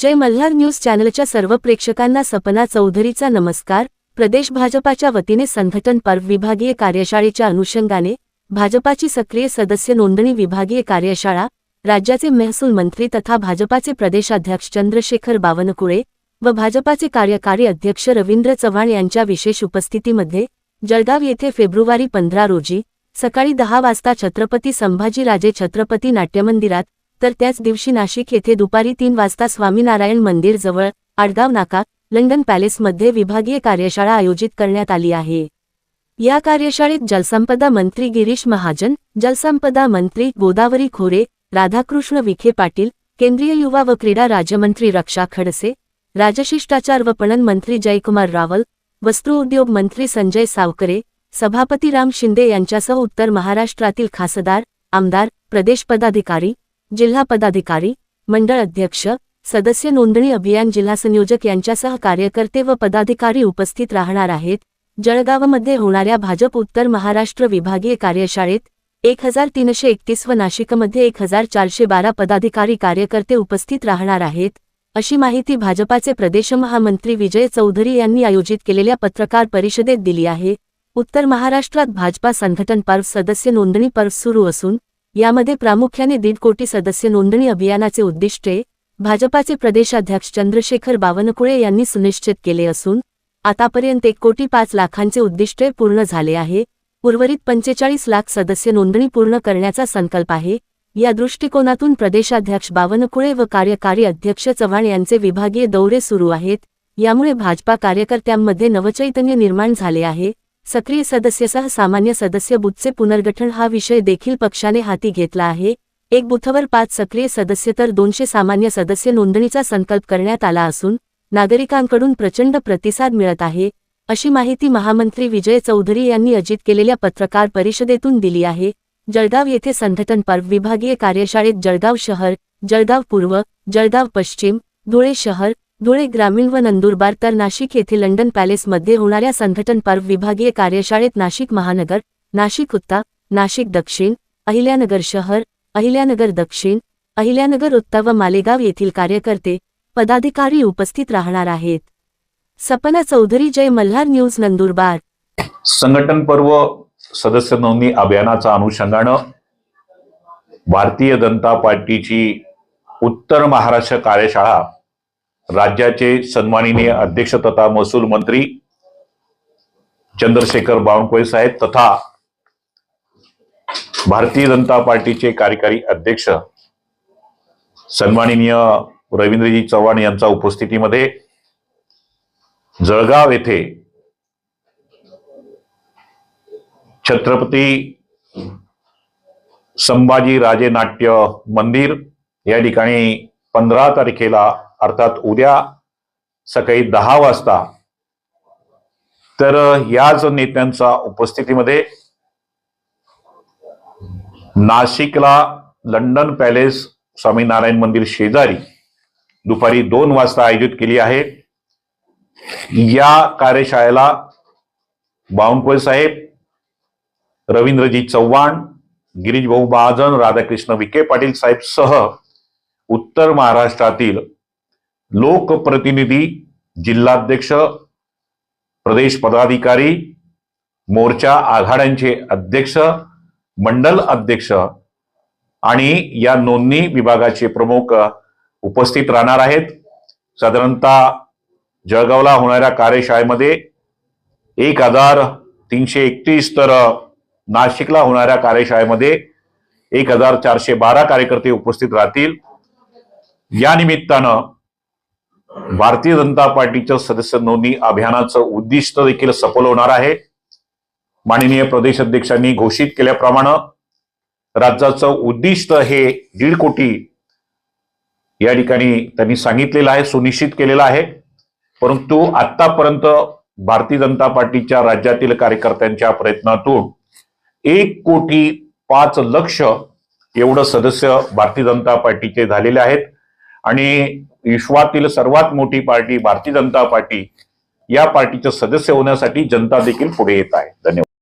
जय Malhar news चॅनलच्या सर्व प्रेक्षकांना सपना चौधरीचा नमस्कार. प्रदेश भाजपाच्या वतीने संघटन पर्व विभागीय कार्यशाळेच्या अनुषंगाने भाजपाची सक्रिय सदस्य नोंदणी विभागीय कार्यशाळा राज्याचे महसूल मंत्री तथा भाजपाचे प्रदेशाध्यक्ष चंद्रशेखर बावनकुळे व भाजपाचे कार्यकारी अध्यक्ष रवींद्र चव्हाण यांच्या विशेष उपस्थितीमध्ये जळगाव येथे फेब्रुवारी पंधरा रोजी सकाळी दहा वाजता छत्रपती संभाजीराजे छत्रपती नाट्यमंदिरात तर त्याच दिवशी नाशिक येथे दुपारी तीन वाजता स्वामीनारायण मंदिर जवळ आडगाव नाका लंडन पॅलेसमध्ये विभागीय कार्यशाळा आयोजित करण्यात आली आहे. या कार्यशाळेत जलसंपदा मंत्री गिरीश महाजन जलसंपदा मंत्री गोदावरी खोरे राधाकृष्ण विखे पाटील केंद्रीय युवा व क्रीडा राज्यमंत्री रक्षा खडसे राजशिष्टाचार व पणन मंत्री जयकुमार रावल वस्त्रोद्योग मंत्री संजय सावकरे सभापती राम शिंदे यांच्यासह उत्तर महाराष्ट्रातील खासदार आमदार प्रदेश पदाधिकारी जिल्हा पदाधिकारी मंडळ अध्यक्ष सदस्य नोंदणी अभियान जिल्हा संयोजक यांच्यासह कार्यकर्ते व पदाधिकारी उपस्थित राहणार आहेत. जळगावमध्ये होणाऱ्या भाजप उत्तर महाराष्ट्र विभागीय कार्यशाळेत एक हजार तीनशे एकतीस व नाशिकमध्ये एक हजार चारशे बारा पदाधिकारी कार्यकर्ते उपस्थित राहणार आहेत अशी माहिती भाजपाचे प्रदेश महामंत्री विजय चौधरी यांनी आयोजित केलेल्या पत्रकार परिषदेत दिली आहे. उत्तर महाराष्ट्रात भाजपा संघटन पर्व सदस्य नोंदणी पर्व सुरू असून यामध्ये प्रामुख्याने दीड कोटी सदस्य नोंदणी अभियानाचे उद्दिष्टे भाजपाचे प्रदेशाध्यक्ष चंद्रशेखर बावनकुळे यांनी सुनिश्चित केले असून आतापर्यंत एक कोटी पाच लाखांचे उद्दिष्टे पूर्ण झाले आहे. उर्वरित पंचेचाळीस लाख सदस्य नोंदणी पूर्ण करण्याचा संकल्प आहे. या दृष्टिकोनातून प्रदेशाध्यक्ष बावनकुळे व कार्यकारी अध्यक्ष चव्हाण यांचे विभागीय दौरे सुरू आहेत. यामुळे भाजपा कार्यकर्त्यांमध्ये नवचैतन्य निर्माण झाले आहे. सक्रिय सदस्यसह सामान्य सदस्य बुथचे पुनर्गठन हा विषय देखील पक्षाने हाती घेतला आहे. एक बुथवर पाच सक्रिय सदस्य तर दोनशे सामान्य सदस्य नोंदणीचा संकल्प करण्यात आला असून नागरिकांकडून प्रचंड प्रतिसाद मिळत आहे अशी माहिती महामंत्री विजय चौधरी यांनी अजित केलेल्या पत्रकार परिषदेतून दिली आहे. जळगाव येथे संघटन पर्व विभागीय कार्यशाळेत जळगाव शहर जळगाव पूर्व जळगाव पश्चिम धुळे शहर धुळे ग्रामीण व नंदुरबार तर नाशिक येथे लंडन पॅलेसमध्ये होणाऱ्या संघटन पर्व विभागीय कार्यशाळेत नाशिक महानगर नाशिक उत्ता नाशिक दक्षिण अहिल्यानगर शहर अहिल्यानगर दक्षिण अहिल्यानगर उत्ता व मालेगाव येथील कार्यकर्ते पदाधिकारी उपस्थित राहणार आहेत. सपना चौधरी जय मल्हार न्यूज नंदुरबार. संघटन पर्व सदस्य नोंदणी अभियानाच्या अनुषंगानं भारतीय जनता पार्टीची उत्तर महाराष्ट्र कार्यशाळा राज्याचे सन्माननीय अध्यक्ष तथा महसूल मंत्री चंद्रशेखर बावनकुळे साहेब तथा भारतीय जनता पार्टीचे कार्यकारी अध्यक्ष सन्माननीय रवींद्रजी चव्हाण यांच्या उपस्थितीमध्ये जळगाव येथे छत्रपती संभाजी राजे नाट्य मंदिर या ठिकाणी पंधरा तारखेला अर्थात उद्या सकाळी दहा वाजता तर याच नेत्यांच्या उपस्थितीमध्ये नाशिकला लंडन पॅलेस स्वामीनारायण मंदिर शेजारी दुपारी दोन वाजता आयोजित केली आहे. या कार्यशाळेला बावनकुळे साहेब रवींद्रजी चव्हाण गिरीश भाऊ महाजन राधाकृष्ण विखे पाटील साहेब सह उत्तर महाराष्ट्रातील लोकप्रतिनिधी जिल्हाध्यक्ष प्रदेश पदाधिकारी मोर्चा आघाड्यांचे अध्यक्ष मंडल अध्यक्ष आणि या नोंदणी विभागाचे प्रमुख उपस्थित राहणार आहेत. साधारणतः जळगावला होणाऱ्या कार्यशाळेमध्ये एक हजार तीनशे एकतीस तर नाशिकला होणाऱ्या कार्यशाळेमध्ये एक हजार चारशे बारा कार्यकर्ते उपस्थित राहतील. या निमित्तानं भारतीय जनता पार्टीच्या सदस्य नोंदणी अभियानाचं उद्दिष्ट देखील सफल होणार आहे. माननीय प्रदेश अध्यक्षांनी घोषित केल्याप्रमाणे राज्याचं उद्दिष्ट हे दीड कोटी या ठिकाणी त्यांनी सांगितलेलं आहे सुनिश्चित केलेलं आहे. परंतु आतापर्यंत भारतीय जनता पार्टीच्या राज्यातील कार्यकर्त्यांच्या प्रयत्नातून एक कोटी पाच लक्ष एवढं सदस्य भारतीय जनता पार्टीचे झालेले आहेत. आणि विश्वातील सर्वात मोठी पार्टी भारतीय जनता पार्टी या पार्टीचे सदस्य होण्यासाठी जनता देखील पुढे येत आहे. धन्यवाद.